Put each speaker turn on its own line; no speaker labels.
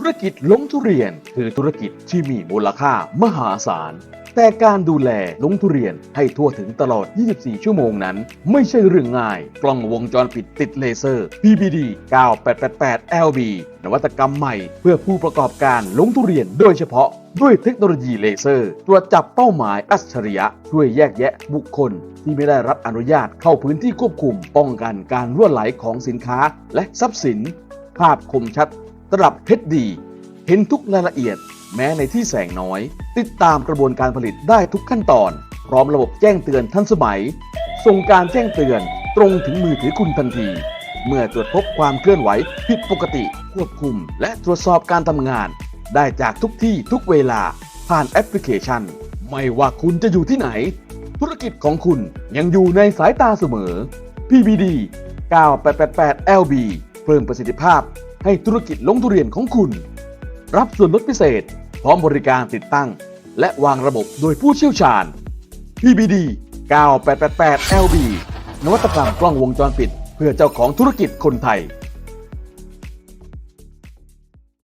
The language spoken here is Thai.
ธุรกิจลงทุเรียนคือธุรกิจที่มีมูลค่ามหาศาล แต่การดูแลลงทุเรียนให้ทั่วถึงตลอด 24 ชั่วโมงนั้น ไม่ใช่เรื่องง่าย กล้องวงจรปิดติดเลเซอร์ PBD 9888 LB นวัตกรรมใหม่เพื่อผู้ประกอบการลงทุเรียนโดยเฉพาะด้วยเทคโนโลยีเลเซอร์ ตรวจจับเป้าหมายอัจฉริยะ ช่วยแยกแยะบุคคล ที่ไม่ได้รับอนุญาตเข้าพื้นที่ควบคุม ป้องกันการรั่วไหลของสินค้าและทรัพย์สิน ภาพคมชัด ระดับ HD เห็นทุกรายละเอียด แม้ในที่แสงน้อย ติดตามกระบวนการผลิตได้ทุกขั้นตอน พร้อมระบบแจ้งเตือนทันสมัย ส่งการแจ้งเตือนตรงถึงมือถือคุณทันที เมื่อตรวจพบความเคลื่อนไหวผิดปกติ ควบคุม และตรวจสอบการทำงาน ได้จากทุกที่ทุกเวลาผ่านแอปพลิเคชัน ไม่ว่าคุณจะอยู่ที่ไหน ธุรกิจของคุณยังอยู่ในสายตาเสมอ PBD 9888 LB เพิ่มประสิทธิภาพ ให้ธุรกิจลงทุเรียนของคุณ รับส่วนลดพิเศษ พร้อมบริการติดตั้ง และวางระบบโดยผู้เชี่ยวชาญ PBD 9888 LB นวัตกรรมกล้องวงจรปิด เพื่อเจ้าของธุรกิจคนไทย